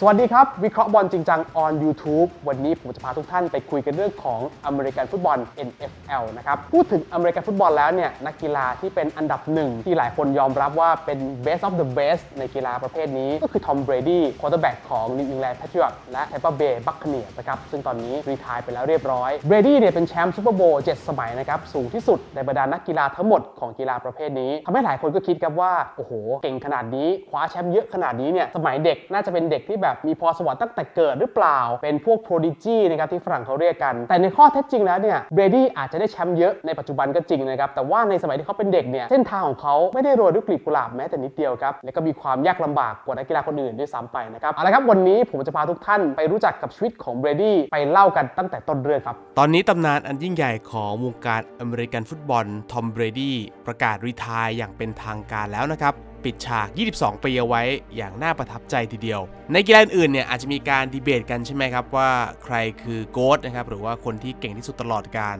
สวัสดีครับ วิเคราะห์บอลจริงจัง on YouTube วันนี้ผมจะพาทุกท่านไปคุยกันเรื่องของอเมริกันฟุตบอล NFL นะครับ พูดถึงอเมริกันฟุตบอลแล้วเนี่ยนักกีฬาที่เป็นอันดับหนึ่งที่หลายคนยอมรับว่าเป็น best of the best ในกีฬาประเภทนี้ก็คือทอมเบรดี้ควอเตอร์แบ็กของ New England Patriots และ Tampa Bay Buccaneers นะครับซึ่งตอนนี้รีทายไปแล้วเรียบร้อยเบรดี้เนี่ยเป็นแชมป์ซูเปอร์โบว์7สมัยนะครับสูงที่สุดในบรรดานักกีฬาทั้งหมดของกีฬาประเภทนี้ทำให้หลายคนก็คิดครับว่าโอ้โหเก่งขนาดนี้คว้าแชมป์เยอะขนาดนี้เนี่ยสมัยเด็กน่าจะเป็นเด็กที่แบบมีพรสวรรค์ตั้งแต่เกิดหรือเปล่า เป็นพวก prodigy นะครับที่ฝรั่งเขาเรียกกัน แต่ในข้อเท็จจริงแล้วเนี่ยเบรดี้อาจจะได้แชมป์เยอะในปัจจุบันก็จริงนะครับ แต่ว่าในสมัยที่เขาเป็นเด็กเนี่ยเส้นทางของเขาไม่ได้โรยด้วยกลีบกุหลาบแม้แต่นิดเดียวครับ และก็มีความยากลำบากกว่านักกีฬาคนอื่นด้วยซ้ำไปนะครับ เอาละครับวันนี้ผมจะพาทุกท่านไปรู้จักกับชีวิตของเบรดี้ไปเล่ากันตั้งแต่ต้นเรื่องครับ ตอนนี้ตำนานอันยิ่งใหญ่ของวงการอเมริกันฟุตบอลทอมเบรดี้ประกาศรีทายอย่างเป็นทางการแล้วนะครับ ปิดฉาก 22 ปีเอาไว้อย่างน่าประทับใจทีเดียว ในกีฬาอื่นๆเนี่ยอาจจะมีการดีเบตกันใช่ไหมครับว่าใครคือโกดนะครับหรือว่าคนที่เก่งที่สุดตลอดการ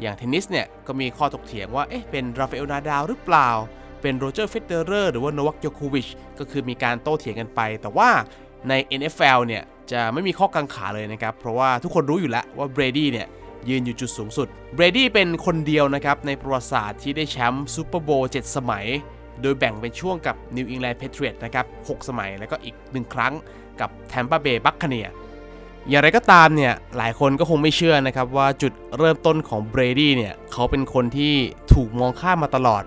อย่างเทนนิสเนี่ยก็มีข้อถกเถียงว่าเอ๊ะเป็นราฟาเอลนาดาวหรือเปล่า เป็นโรเจอร์เฟเดอร์หรือว่าโนวัคโยโควิชก็คือมีการโต้เถียงกันไป แต่ว่าใน NFL เนี่ยจะไม่มีข้อกังขาเลยนะครับ เพราะว่าทุกคนรู้อยู่แล้วว่าเบรดี้เนี่ยยืนอยู่จุดสูงสุด เบรดี้เป็นคนเดียวนะครับในประวัติศาสตร์ที่ได้แชมป์ซูเปอร์โบว์7สมัย โดยแบ่งเป็นช่วงกับ New England Patriots นะครับ6สมัยแล้วก็อีก 1 ครั้งกับ Tampa Bay Buccaneers อย่างไรก็ตามเนี่ยหลายคนก็คงไม่เชื่อนะครับว่าจุดเริ่มต้นของเบรดี้เนี่ยเขาเป็นคนที่ถูกมองข้ามมาตลอด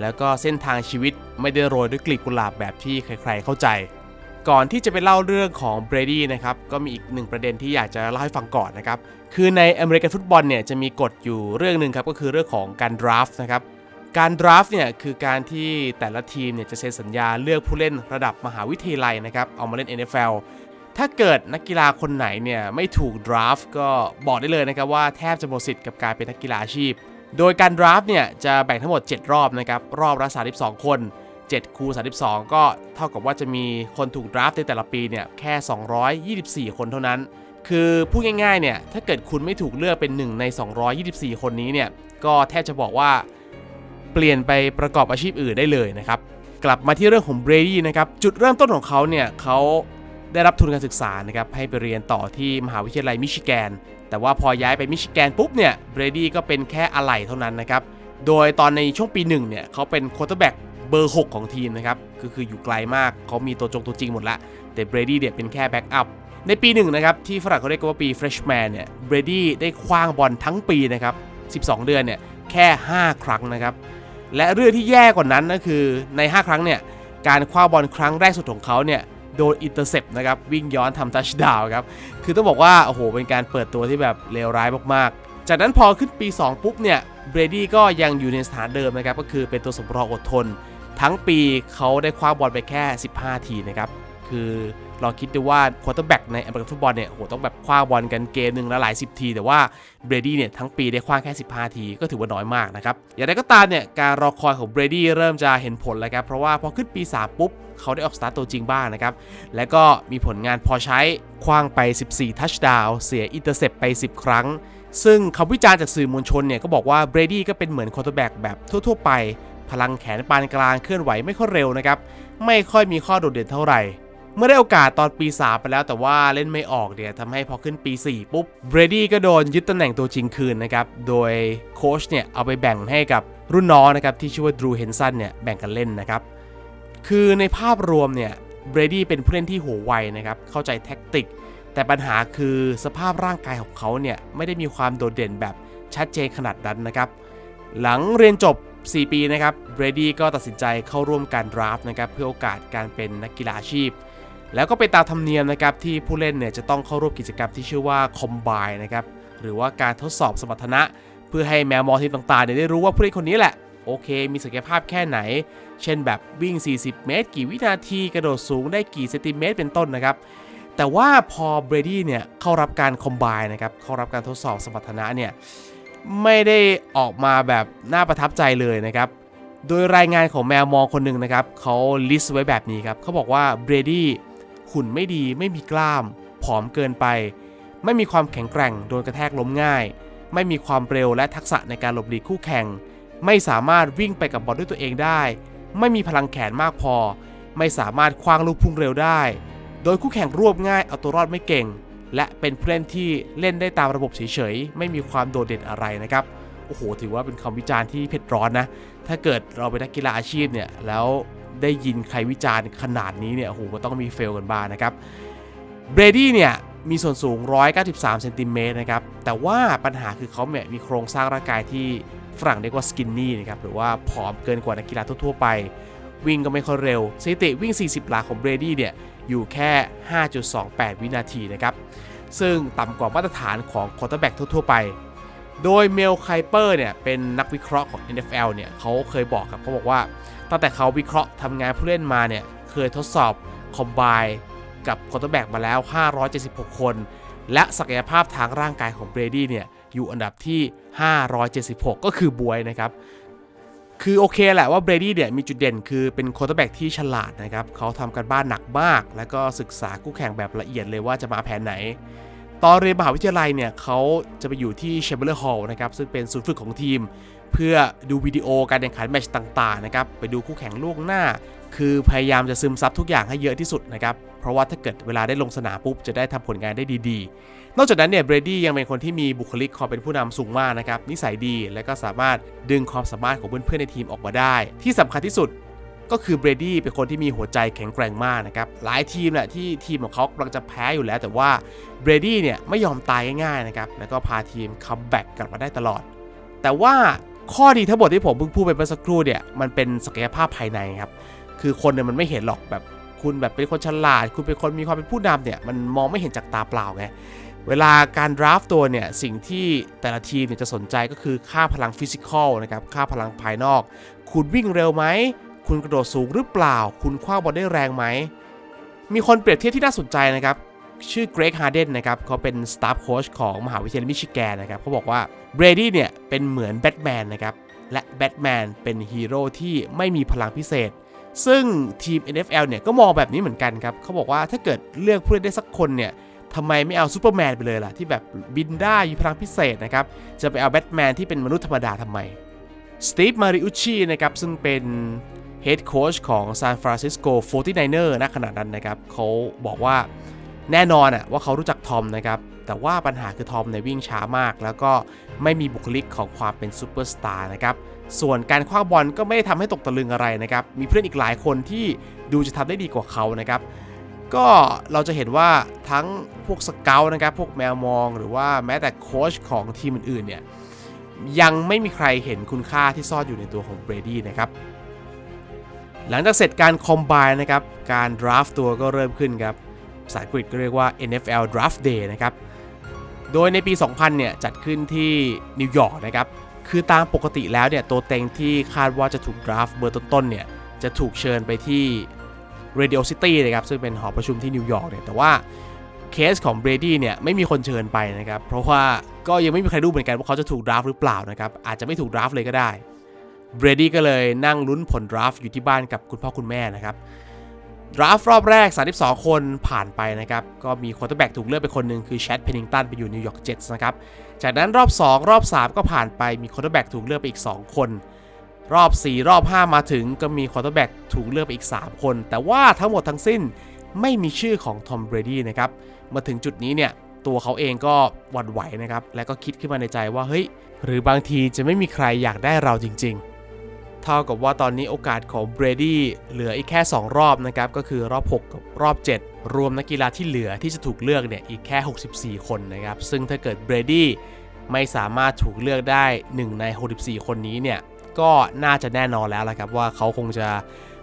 แล้วก็เส้นทางชีวิตไม่ได้โรยด้วยกลีบกุหลาบแบบที่ใครๆเข้าใจ ก่อนที่จะไปเล่าเรื่องของเบรดี้นะครับก็มีอีกหนึ่งประเด็นที่อยากจะเล่าให้ฟังก่อนนะครับคือในอเมริกันฟุตบอลเนี่ยจะมีกฎอยู่เรื่องหนึ่งครับก็คือเรื่องของการดราฟต์นะครับ การดราฟต์เนี่ยคือการที่แต่ละทีมเนี่ยจะเซ็นสัญญาเลือกผู้เล่นระดับมหาวิทยาลัยนะครับเอามาเล่น NFL ถ้าเกิดนักกีฬาคนไหนเนี่ยไม่ถูกดราฟต์ก็บอกได้เลยนะครับว่าแทบจะหมดสิทธิ์กับการเป็นนักกีฬาอาชีพ โดยการดราฟต์เนี่ยจะแบ่งทั้งหมด 7 รอบนะครับรอบละ32 คน 7 คูณ32 ก็เท่ากับว่าจะมีคนถูกดราฟต์ในแต่ละปีเนี่ยแค่ 224 คนเท่านั้น คือพูดง่ายๆเนี่ยถ้าเกิดคุณไม่ถูกเลือกเป็นหนึ่งใน 224 คนนี้เนี่ยก็แทบจะบอกว่า เปลี่ยนไปประกอบอาชีพอื่นได้เลยนะครับ กลับมาที่เรื่องของเบรดี้นะครับ จุดเริ่มต้นของเขาเนี่ยเขาได้รับทุนการศึกษานะครับให้ไปเรียนต่อที่มหาวิทยาลัยมิชิแกน แต่ว่าพอย้ายไปมิชิแกนปุ๊บเนี่ยเบรดี้ก็เป็นแค่อะไหล่เท่านั้นนะครับ โดยตอนในช่วงปีหนึ่งเนี่ยเขาเป็นโค q u เตอร์แบ็กเบอร์ 6 ของทีมนะครับก็คืออยู่ไกลมากเขามีตัวจงตัวจริงหมดละแต่เบรดี้เนี่ยเป็นแค่แบ็กอัพในปีหนึ่งนะครับที่ฝรั่งเขาเรียกว่าปี freshman เนี่ยเบรดี้ได้คว้างบอลทั้งปีนะครับ 12 เดือนเนี่ยแค่ 5 ครั้งนะครับ และเรื่องที่แย่กว่านั้นก็คือใน 5 ครั้งเนี่ยการคว้าบอลครั้งแรกสุดของเขาเนี่ยโดนอินเตอร์เซปนะครับวิ่งย้อนทำทัชดาวครับคือต้องบอกว่าโอ้โหเป็นการเปิดตัวที่แบบเลวร้ายมากๆ จากนั้นพอขึ้นปี 2 ปุ๊บเนี่ยเบรดี้ก็ยังอยู่ในสถานเดิมนะครับก็คือเป็นตัวสำรองอดทน ทั้งปีเขาได้คว้าบอลไปแค่ 15 ทีนะครับ คือลองคิดดูว่าควอเตอร์แบ็กในอเมริกันฟุตบอลเนี่ยโหต้องแบบคว้าบอลกันเกมหนึ่งละหลายสิบที แต่ว่าเบรดี้เนี่ยทั้งปีได้คว้าแค่ 15 ทีก็ถือว่าน้อยมากนะครับ อย่างไรก็ตามเนี่ยการรอคอยของเบรดี้เริ่มจะเห็นผลแล้วครับเพราะว่าพอขึ้นปี 3 ปุ๊บ เขาได้ออกสตาร์ทตัวจริงบ้างนะครับ และก็มีผลงานพอใช้คว้างไป 14 ทัชดาวเสียอินเตอร์เซปไป 10 ครั้ง ซึ่งคำวิจารณ์จากสื่อมวลชนเนี่ยก็บอกว่าเบรดี้ก็เป็นเหมือนควอเตอร์แบ็กแบบทั่ว ๆ ไป พลังแขนปานกลางเคลื่อนไหวไม่ค่อยเร็วนะครับไม่ค่อยมีข้อโดดเด่นเท่าไหร่ เมื่อได้โอกาสตอนปี 3 ไปแล้วแต่ว่าเล่นไม่ออกเนี่ยทำให้พอขึ้นปี 4 ปุ๊บเบรดี้ก็โดนยึดตำแหน่งตัวจริงคืนนะครับ โดยโค้ชเนี่ยเอาไปแบ่งให้กับรุ่นน้องนะครับที่ชื่อว่าดรูเฮนสันเนี่ยแบ่งกันเล่นนะครับ คือในภาพรวมเนี่ยเบรดี้เป็นผู้เล่นที่หัวไวนะครับเข้าใจแท็กติก แต่ปัญหาคือสภาพร่างกายของเขาเนี่ยไม่ได้มีความโดดเด่นแบบชัดเจนขนาดนั้นนะครับ หลังเรียนจบ 4 ปีนะครับเบรดี้ก็ตัดสินใจเข้าร่วมการดราฟต์นะครับเพื่อโอกาสการเป็นนักกีฬาอาชีพ แล้วก็ไปตามธรรมเนียมนะครับที่ผู้เล่นเนี่ยจะต้องเข้าร่วมกิจกรรมที่ชื่อว่าคอมไบนะครับหรือว่าการทดสอบสมรรถนะ เพื่อให้แมวมองทีมต่างๆเนี่ยได้รู้ว่าผู้เล่นคนนี้แหละโอเค มีศักยภาพแค่ไหน เช่นแบบวิ่ง 40 เมตร กี่วินาทีกระโดดสูงได้กี่เซนติเมตรเป็นต้นนะครับ แต่ว่าพอเบรดี้เนี่ยเข้ารับการคอมไบนะครับเข้ารับการทดสอบสมรรถนะเนี่ยไม่ได้ออกมาแบบน่าประทับใจเลยนะครับ โดยรายงานของแมวมองคนหนึ่งนะครับเขาลิสต์ไว้แบบนี้ครับเขาบอกว่าเบรดี้ หุ่นไม่ดีไม่มีกล้าม ผอมเกินไป ไม่มีความแข็งแกร่งโดนกระแทกล้มง่าย ไม่มีความเร็วและทักษะในการหลบหลีกคู่แข่ง ไม่สามารถวิ่งไปกับบอลด้วยตัวเองได้ ไม่มีพลังแขนมากพอ ไม่สามารถคว้างลูกพุ่งเร็วได้ โดยคู่แข่งรวบง่ายเอาตัวรอดไม่เก่ง และเป็นผู้เล่นที่เล่นได้ตามระบบเฉยๆไม่มีความโดดเด่นอะไรนะครับโอ้โหถือว่าเป็นคำวิจารณ์ที่เผ็ดร้อนนะถ้าเกิดเราเป็นนักกีฬาอาชีพเนี่ยแล้ว ได้ยินใครวิจารณ์ขนาดนี้เนี่ยโอ้โหก็ต้องมีเฟลกันบ้างนะครับเบรดี้เนี่ยมีส่วนสูง 193 เซนติเมตรนะครับ แต่ว่าปัญหาคือเขาเนี่ยมีโครงสร้างร่างกายที่ฝรั่งเรียกว่าสกินนี่นะครับ หรือว่าผอมเกินกว่านักกีฬาทั่ว ๆ ไป วิ่งก็ไม่ค่อยเร็วสถิติวิ่ง 40 หลาของเบรดี้เนี่ย อยู่แค่ 5.28 วินาทีนะครับ ซึ่งต่ำกว่ามาตรฐานของคอร์เตอร์แบ็กทั่ว ๆ ไป โดยเมลไคเปอร์เนี่ยเป็นนักวิเคราะห์ของ NFL เนี่ยเขาเคยบอกครับเขาบอกว่า ตั้งแต่เขาวิเคราะห์ทำงานผู้เล่นมาเนี่ยเคยทดสอบคอมไบกับคอร์เตแบ็กมาแล้ว 576 คน และศักยภาพทางร่างกายของเบรดี้เนี่ยอยู่อันดับที่ 576 ก็คือบวยนะครับ คือโอเคแหละว่าเบรดี้เนี่ยมีจุดเด่นคือเป็นโค u ร์แบ็กที่ฉลาดนะครับเขาทำกันบ้านหนักมาก แล้วก็ศึกษาคู่แข่งแบบละเอียดเลยว่าจะมาแผนไหน ตอนเรียนมหาวิทยาลัยเนี่ยเขาจะไปอยู่ที่เชมเบอร์ฮอลล์นะครับซึ่งเป็นศูนย์ฝึกของทีม เพื่อดูวิดีโอการแข่งขันแมตช์ต่างๆนะครับไปดูคู่แข่งล่วงหน้า คือพยายามจะซึมซับทุกอย่างให้เยอะที่สุดนะครับเพราะว่าถ้าเกิดเวลาได้ลงสนามปุ๊บจะได้ทำผลงานได้ดีๆ นอกจากนั้นเนี่ยเบรดี้ยังเป็นคนที่มีบุคลิกความเป็นผู้นำสูงมากนะครับนิสัยดีและก็สามารถดึงความสามารถของเพื่อนๆในทีมออกมาได้ ที่สำคัญที่สุด ก็คือเบรดี้เป็นคนที่มีหัวใจแข็งแกร่งมากนะครับ หลายทีมแหละที่ทีมของเขากำลังจะแพ้อยู่แล้ว แต่ว่าเบรดี้เนี่ยไม่ยอมตายง่ายๆนะครับ แล้วก็พาทีมคัมแบ็กกลับมาได้ตลอด แต่ว่าข้อดีทั้งหมดที่ผมเพิ่งพูดไปเมื่อสักครู่เนี่ยมันเป็นศักยภาพภายในครับ คือคนเนี่ยมันไม่เห็นหรอกแบบคุณแบบเป็นคนฉลาด คุณเป็นคนมีความเป็นผู้นำเนี่ยมันมองไม่เห็นจากตาเปล่าไงเวลาการดราฟตัวเนี่ยสิ่งที่แต่ละทีมเนี่ยจะสนใจก็คือค่าพลังฟิสิกอลนะครับค่าพลังภายนอก คุณวิ่งเร็วไหม คุณกระโดดสูงหรือเปล่า คุณคว้าบอลได้แรงไหม มีคนเปรียบเทียบที่น่าสนใจนะครับ ชื่อเกรกฮาร์เดนนะครับเขาเป็นสตาฟโค้ชของมหาวิทยาลัยมิชิแกนนะครับเขาบอกว่าเบรดี้เนี่ยเป็นเหมือนแบทแมนนะครับและแบทแมนเป็นฮีโร่ที่ไม่มีพลังพิเศษ ซึ่งทีม NFL เนี่ยก็มองแบบนี้เหมือนกันครับเขาบอกว่าถ้าเกิดเลือกผู้เล่นได้สักคนเนี่ยทำไมไม่เอาซูเปอร์แมนไปเลยล่ะ ที่แบบบินได้มีพลังพิเศษนะครับ จะไปเอาแบทแมนที่เป็นมนุษย์ธรรมดาทำไมสตีฟมาริอุชชีนะครับซึ่งเป็น เฮดโค้ชของซานฟรานซิสโก 49er ณขณะนั้นนะครับเขาบอกว่าแน่นอนอะว่าเขารู้จักทอมนะครับ แต่ว่าปัญหาคือทอมในวิ่งช้ามาก แล้วก็ไม่มีบุคลิกของความเป็นซูเปอร์สตาร์นะครับ ส่วนการคว้าบอลก็ไม่ได้ทำให้ตกตะลึงอะไรนะครับ มีเพื่อนอีกหลายคนที่ดูจะทำได้ดีกว่าเขานะครับ ก็เราจะเห็นว่าทั้งพวกสเกลนะครับ พวกแมวมอง หรือว่าแม้แต่โค้ชของทีมอื่นๆเนี่ยยังไม่มีใครเห็นคุณค่าที่ซ่อนอยู่ในตัวของเบรดี้นะครับ หลังจากเสร็จการคอมไบนะครับ การดราฟตัวก็เริ่มขึ้นครับภาษาอังกฤษก็เรียกว่า NFL Draft Day นะครับ โดยในปี 2000 เนี่ย จัดขึ้นที่นิวยอร์กนะครับ คือตามปกติแล้วเนี่ย ตัวเต็งที่คาดว่าจะถูกดราฟต์เบอร์ต้นๆ เนี่ย จะถูกเชิญไปที่ Radio City นะครับ ซึ่งเป็นหอประชุมที่นิวยอร์กเนี่ย แต่ว่าเคสของเบรดี้เนี่ย ไม่มีคนเชิญไปนะครับ เพราะว่าก็ยังไม่มีใครรู้เหมือนกันว่าเขาจะถูกดราฟหรือเปล่านะครับ อาจจะไม่ถูกดราฟเลยก็ได้ เบรดี้ก็เลยนั่งลุ้นผลดราฟต์อยู่ที่บ้านกับคุณพ่อคุณแม่นะครับดราฟต์รอบแรก 32 คนผ่านไปนะครับ ก็มีควอเตอร์แบ็กถูกเลือกไปคนหนึ่งคือแชดเพนนิงตันไปอยู่นิวยอร์กเจ็ตส์นะครับ จากนั้นรอบ 2 รอบ 3 ก็ผ่านไปมีควอเตอร์แบ็กถูกเลือกไปอีก 2 คน รอบ 4 รอบ 5 มาถึงก็มีควอเตอร์แบ็กถูกเลือกไปอีก 3 คน แต่ว่าทั้งหมดทั้งสิ้นไม่มีชื่อของทอมเบรดี้นะครับ มาถึงจุดนี้เนี่ยตัวเขาเองก็หวั่นไหวนะครับ และก็คิดขึ้นมาในใจว่าเฮ้ยหรือบางทีจะไม่มีใครอยากได้เราจริง ๆ เท่ากับว่าตอนนี้โอกาสของเบรดี้เหลืออีกแค่ 2 รอบนะครับ ก็คือรอบ 6 กับรอบ 7 รวมนักกีฬาที่เหลือที่จะถูกเลือกเนี่ยอีกแค่ 64 คนนะครับ ซึ่งถ้าเกิดเบรดี้ไม่สามารถถูกเลือกได้ 1 ใน 64 คนนี้เนี่ย ก็น่าจะแน่นอนแล้วละครับว่าเขาคงจะ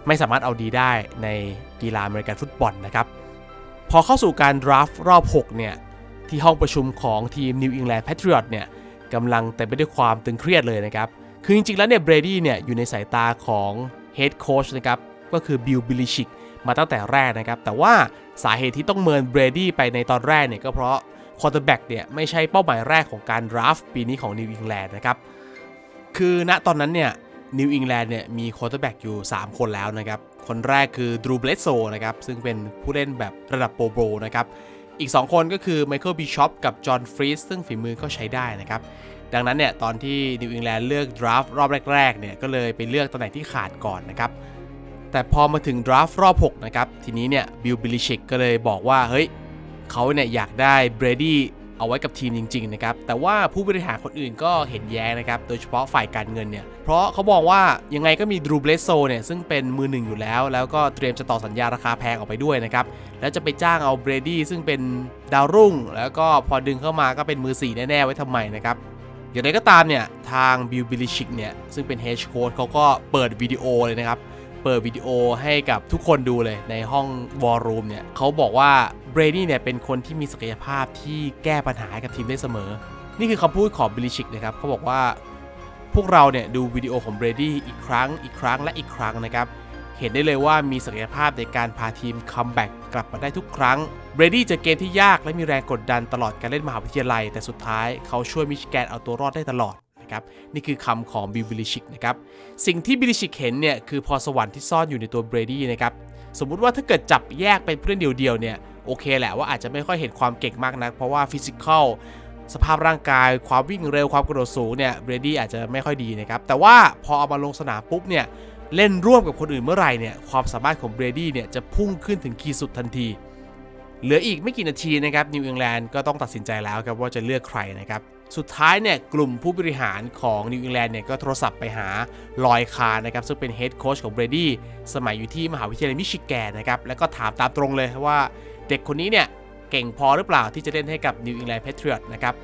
ไม่สามารถเอาดีได้ในกีฬาอเมริกันฟุตบอลนะครับ พอเข้าสู่การดราฟต์รอบ 6 เนี่ย ที่ห้องประชุมของทีม New England Patriot เนี่ยกำลังเต็มไปด้วยความตึงเครียดเลยนะครับ คือจริงๆ แล้วเนี่ยเบรดี้เนี่ยอยู่ในสายตาของเฮดโค้ชนะครับ ก็คือบิลบิลิชิกมาตั้งแต่แรกนะครับ แต่ว่าสาเหตุที่ต้องเมินเบรดี้ไปในตอนแรกเนี่ยก็เพราะควอเตอร์แบ็กเนี่ยไม่ใช่เป้าหมายแรกของการดราฟต์ปีนี้ของนิวอิงแลนด์นะครับ คือณตอนนั้นเนี่ยนิวอิงแลนด์เนี่ยมีควอเตอร์แบ็กอยู่ 3 คนแล้วนะครับ คนแรกคือดรูเบลโซนะครับ ซึ่งเป็นผู้เล่นแบบระดับโปรโบนะครับ อีก 2 คนก็คือไมเคิลบิชอปกับจอห์นฟรีสซึ่งฝีมือก็ใช้ได้นะครับ ดังนั้นเนี่ยตอนที่นิวอิงแลนด์เลือกดราฟต์รอบแรกๆเนี่ยก็เลยไปเลือกตำแหน่งที่ขาดก่อนนะครับแต่พอมาถึงดราฟต์รอบ 6 นะครับ ทีนี้เนี่ยบิลบิลิชิกก็เลยบอกว่า เฮ้ยเขาเนี่ยอยากได้เบรดี้เอาไว้กับทีมจริง ๆ นะครับ แต่ว่าผู้บริหารคนอื่นก็เห็นแย้งนะครับ โดยเฉพาะฝ่ายการเงินเนี่ย เพราะเขาบอกว่ายังไงก็มีดรูเบลโซเนี่ย ซึ่งเป็นมือหนึ่งอยู่แล้ว แล้วก็เตรียมจะต่อสัญญาราคาแพงออกไปด้วยนะครับ แล้วจะไปจ้างเอาเบรดี้ซึ่งเป็นดาวรุ่ง แล้วก็พอดึงเข้ามาก็เป็นมือสี่แน่ๆไว้ทำไมนะครับ อย่างไรก็ตามเนี่ย ทางบิลบิลิชิกเนี่ย ซึ่งเป็นเฮดโค้ชเขาก็เปิดวิดีโอเลยนะครับ เปิดวิดีโอให้กับทุกคนดูเลยในห้องวอลลุ่มเนี่ยเขาบอกว่าเบรดี้เนี่ยเป็นคนที่มีศักยภาพที่แก้ปัญหาให้กับทีมได้เสมอ นี่คือคำพูดของบิลิชิกนะครับเขาบอกว่าพวกเราเนี่ยดูวิดีโอของเบรดี้อีกครั้งอีกครั้งและอีกครั้งนะครับ เห็นได้เลยว่ามีศักยภาพในการพาทีมคัมแบ็ก กลับมาได้ทุกครั้ง เบรดี้เจอเกมที่ยากและมีแรงกดดันตลอดการเล่นมหาวิทยาลัย แต่สุดท้ายเขาช่วยมิชิแกนเอาตัวรอดได้ตลอดนะครับนี่คือคำของบิลบิลิชิกนะครับสิ่งที่บิลิชิกเห็นเนี่ยคือพรสวรรค์ที่ซ่อนอยู่ในตัวเบรดี้นะครับสมมุติว่าถ้าเกิดจับแยกเป็นผู้เล่นเดียวๆเนี่ยโอเคแหละว่าอาจจะไม่ค่อยเห็นความเก่งมากนัก เพราะว่าฟิสิกอลสภาพร่างกาย ความวิ่งเร็วความกระโดดสูงเนี่ยเบรดี้อาจจะไม่ค่อยดีนะครับแต่ว่าพอเอามาลงสนามปุ๊บเนี่ย เล่นร่วมกับคนอื่นเมื่อไหร่เนี่ยความสามารถของเบรดี้เนี่ยจะพุ่งขึ้นถึงขีดสุดทันที เหลืออีกไม่กี่นาทีนะครับนิวอิงแลนด์ก็ต้องตัดสินใจแล้วครับว่าจะเลือกใครนะครับสุดท้ายเนี่ยกลุ่มผู้บริหารของนิวอิงแลนด์เนี่ยก็โทรศัพท์ไปหาลอยคาร์นะครับซึ่งเป็นเฮดโค้ชของเบรดี้สมัยอยู่ที่มหาวิทยาลัยมิชิแกนนะครับแล้วก็ถามตามตรงเลยว่าเด็กคนนี้เนี่ยเก่งพอหรือเปล่าที่จะเล่นให้กับนิวอิงแลนด์เพทรียตนะครับ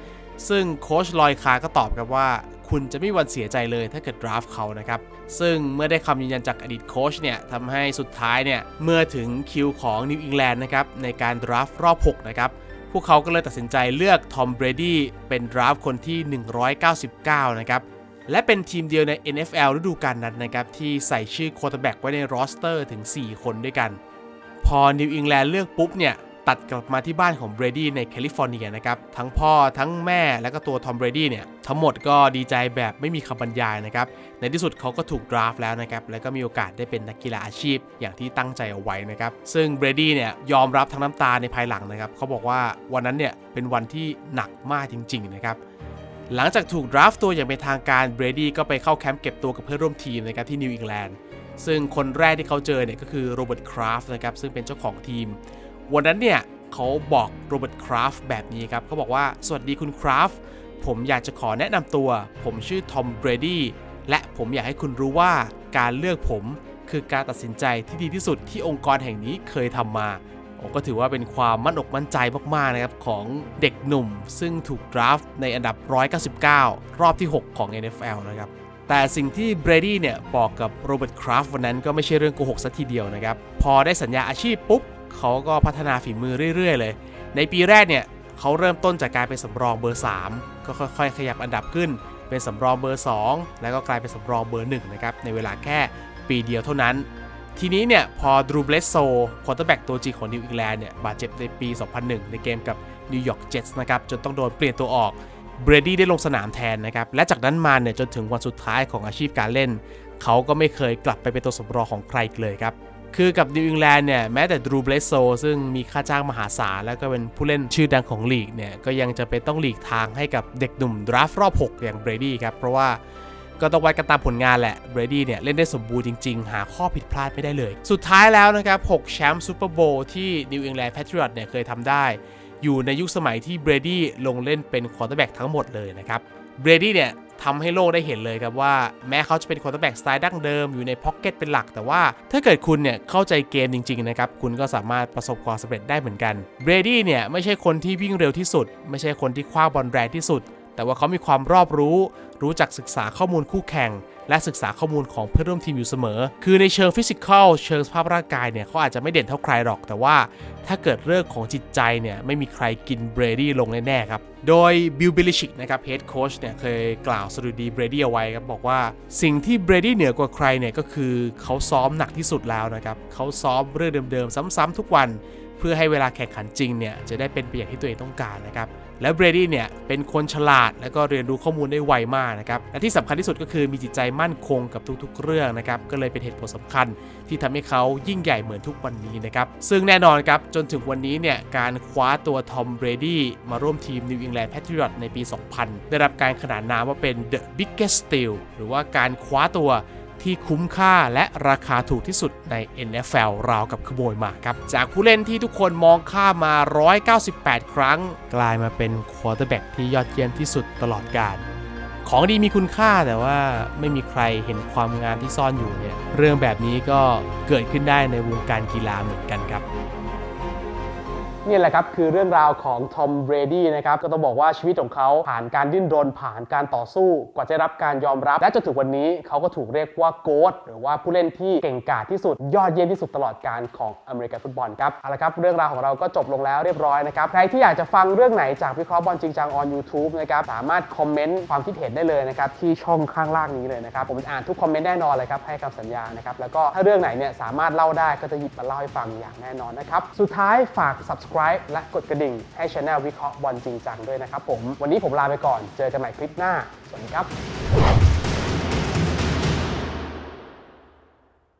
ซึ่งโค้ชลอยคาก็ตอบครับว่า คุณจะไม่มีวันเสียใจเลยถ้าเกิดดราฟต์เขานะครับ ซึ่งเมื่อได้คำยืนยันจากอดีตโค้ชเนี่ยทำให้สุดท้ายเนี่ย เมื่อถึงคิวของนิวอิงแลนด์นะครับในการดราฟต์รอบ 6 นะครับ พวกเขาก็เลยตัดสินใจเลือกทอมเบรดี้เป็นดราฟต์คนที่ 199 นะครับและเป็นทีมเดียวใน NFL ฤดูกาลนั้นนะครับ ที่ใส่ชื่อโค r t แบ็กไว้ในรอสเตอร์ถึง 4 คนด้วยกัน พอนิวอิงแลนด์เลือกปุ๊บเนี่ย ตัดกลับมาที่บ้านของเบรดี้ในแคลิฟอร์เนียนะครับทั้งพ่อทั้งแม่และก็ตัวทอมเบรดี้เนี่ยทั้งหมดก็ดีใจแบบไม่มีคำบรรยายนะครับในที่สุดเขาก็ถูกดราฟต์แล้วนะครับแล้วก็มีโอกาสได้เป็นนักกีฬาอาชีพอย่างที่ตั้งใจเอาไว้นะครับซึ่งเบรดี้เนี่ยยอมรับทั้งน้ำตาในภายหลังนะครับเขาบอกว่าวันนั้นเนี่ยเป็นวันที่หนักมากจริงๆนะครับหลังจากถูกดราฟต์ตัวอย่างเป็นทางการเบรดี้ก็ไปเข้าแคมป์เก็บตัวกับเพื่อนร่วมทีมนะครับที่นิวอิงแลนด์ซึ่งคนแรกที่เขาเจอเนี่ยก็คือโรเบิร์ตคราฟต์นะครับซึ่งเป็นเจ้าของทีม วันนั้นเนี่ยเขาบอกโรเบิร์ตคราฟต์แบบนี้ครับเขาบอกว่าสวัสดีคุณคราฟต์ผมอยากจะขอแนะนำตัว ผมชื่อทอมเบรดี้และผมอยากให้คุณรู้ว่าการเลือกผมคือการตัดสินใจที่ดีที่สุดที่องค์กรแห่งนี้เคยทำมาโอ้ก็ถือว่าเป็นความมั่นอกมั่นใจมากๆนะครับ ของเด็กหนุ่ม ซึ่งถูกดราฟต์ในอันดับ 199 รอบที่ 6 ของ NFL นะครับ แต่สิ่งที่เบรดี้เนี่ย บอกกับโรเบิร์ตคราฟต์วันนั้นก็ไม่ใช่เรื่องโกหกสัทีเดียวนะครับ พอได้สัญญาอาชีพปุ๊บ เขาก็พัฒนาฝีมือเรื่อย ๆ เลย ในปีแรกเนี่ยเขาเริ่มต้นจากการเป็นสำรองเบอร์ 3 ก็ค่อย ๆ ขยับอันดับขึ้น เป็นสำรองเบอร์ 2 แล้วก็กลายเป็นสำรองเบอร์ 1 นะครับ ในเวลาแค่ปีเดียวเท่านั้น ทีนี้เนี่ยพอดรูเบลโซควอเตอร์แบ็กตัวจริงของนิวอิงแลนด์เนี่ยบาดเจ็บในปี 2001 ในเกมกับนิวยอร์กเจ็ตส์นะครับ จนต้องโดนเปลี่ยนตัวออกเบรดี้ได้ลงสนามแทนนะครับ และจากนั้นมาเนี่ยจนถึงวันสุดท้ายของอาชีพการเล่น เขาก็ไม่เคยกลับไปเป็นตัวสำรองของใครเลยครับ คือกับนิวอิงแลนด์เนี่ยแม้แต่ดรูเบลโซซึ่งมีค่าจ้างมหาศาลแล้วก็เป็นผู้เล่นชื่อดังของลีกเนี่ย ก็ยังจะเป็นต้องหลีกทางให้กับเด็กหนุ่มดราฟรอบ 6 อย่างเบรดี้ครับ เพราะว่าก็ต้องวัดกันตามผลงานแหละเบรดี้เนี่ย เล่นได้สมบูรณ์จริง ๆ หาข้อผิดพลาดไม่ได้เลย สุดท้ายแล้วนะครับ 6 แชมป์ซูเปอร์โบว์ที่นิวอิงแลนด์แพทริอตเนี่ยเคยทำได้ อยู่ในยุคสมัยที่เบรดี้ลงเล่นเป็นควอเตอร์แบ็กทั้งหมดเลยนะครับเบรดี้เนี่ย ทำให้โลกได้เห็นเลยครับว่าแม้เขาจะเป็นควอเตอร์แบ็กสไตล์ดั้งเดิมอยู่ในพ็อกเก็ตเป็นหลัก แต่ว่าถ้าเกิดคุณเนี่ยเข้าใจเกมจริงๆนะครับคุณก็สามารถประสบความสำเร็จได้เหมือนกันเบรดี้เนี่ยไม่ใช่คนที่วิ่งเร็วที่สุด ไม่ใช่คนที่คว้าบอลแรงที่สุด แต่ว่าเขามีความรอบรู้ รู้จักศึกษาข้อมูลคู่แข่ง และศึกษาข้อมูลของเพื่อนร่วมทีมอยู่เสมอ คือในเชิงฟิสิกอลเชิงสภาพร่างกายเนี่ยเขาอาจจะไม่เด่นเท่าใครหรอก แต่ว่าถ้าเกิดเรื่องของจิตใจเนี่ยไม่มีใครกินเบรดี้ลงแน่ๆครับ โดยบิลบิลิชิกนะครับเฮดโค้ชเนี่ยเคยกล่าวสดุดีเบรดี้เอาไว้ครับบอกว่าสิ่งที่เบรดี้เหนือกว่าใครเนี่ยก็คือเขาซ้อมหนักที่สุดแล้วนะครับเขาซ้อมเรื่องเดิมๆ ซ้ำๆทุกวัน เพื่อให้เวลาแข่งขันจริงเนี่ยจะได้เป็นไปอย่างที่ตัวเองต้องการนะครับและเบรดี้เนี่ยเป็นคนฉลาดแล้วก็เรียนรู้ข้อมูลได้ไวมากนะครับและที่สำคัญที่สุดก็คือมีจิตใจมั่นคงกับทุกๆ เรื่องนะครับก็เลยเป็นเหตุผลสำคัญที่ทำให้เขายิ่งใหญ่เหมือนทุกวันนี้นะครับซึ่งแน่นอนครับจนถึงวันนี้เนี่ยการคว้าตัวทอมเบรดี้มาร่วมทีม New England Patriots ในปี 2000 ได้รับการขนานนามว่าเป็น the biggest steal หรือว่าการคว้าตัว ที่คุ้มค่าและราคาถูกที่สุดใน NFL ราวกับขโมยมาครับ จากผู้เล่นที่ทุกคนมองข้ามมา 198 ครั้ง กลายมาเป็นควอเตอร์แบ็กที่ยอดเยี่ยมที่สุดตลอดกาลของดีมีคุณค่าแต่ว่าไม่มีใครเห็นความงามที่ซ่อนอยู่เนี่ยเรื่องแบบนี้ก็เกิดขึ้นได้ในวงการกีฬาเหมือนกันครับ นี่แหละครับคือเรื่องราวของทอมเบรดี้นะครับก็ต้องบอกว่าชีวิตของเขาผ่านการดิ้นรนผ่านการต่อสู้กว่าจะรับการยอมรับ และจนถึงวันนี้เขาก็ถูกเรียกว่าโกดหรือว่าผู้เล่นที่เก่งกาจที่สุดยอดเยี่ยมที่สุดตลอดการของอเมริกันฟุตบอลครับเอาละครับเรื่องราวของเราก็จบลงแล้วเรียบร้อยนะครับใครที่อยากจะฟังเรื่องไหนจากวิเคราะห์บอลจริงจังออน YouTube นะครับสามารถคอมเมนต์ความคิดเห็นได้เลยนะครับที่ช่องข้างล่างนี้เลยนะครับผมจะอ่านทุกคอมเมนต์แน่นอนเลยครับให้คำสัญญานะครับแล้วก็ถ้าเรื่องไหนเนี่ยสามารถเล่าได้ก็จะหยิบมาเล่าให้ฟังอย่างแน่นอนนะครับสุดท้ายฝาก subscribe และกดกระดิ่งให้ช anel วิเคราะห์บอลจริงจังด้วยนะครับผม วันนี้ผมลาไปก่อน เจอกันใหม่คลิปหน้า สวัสดีครับ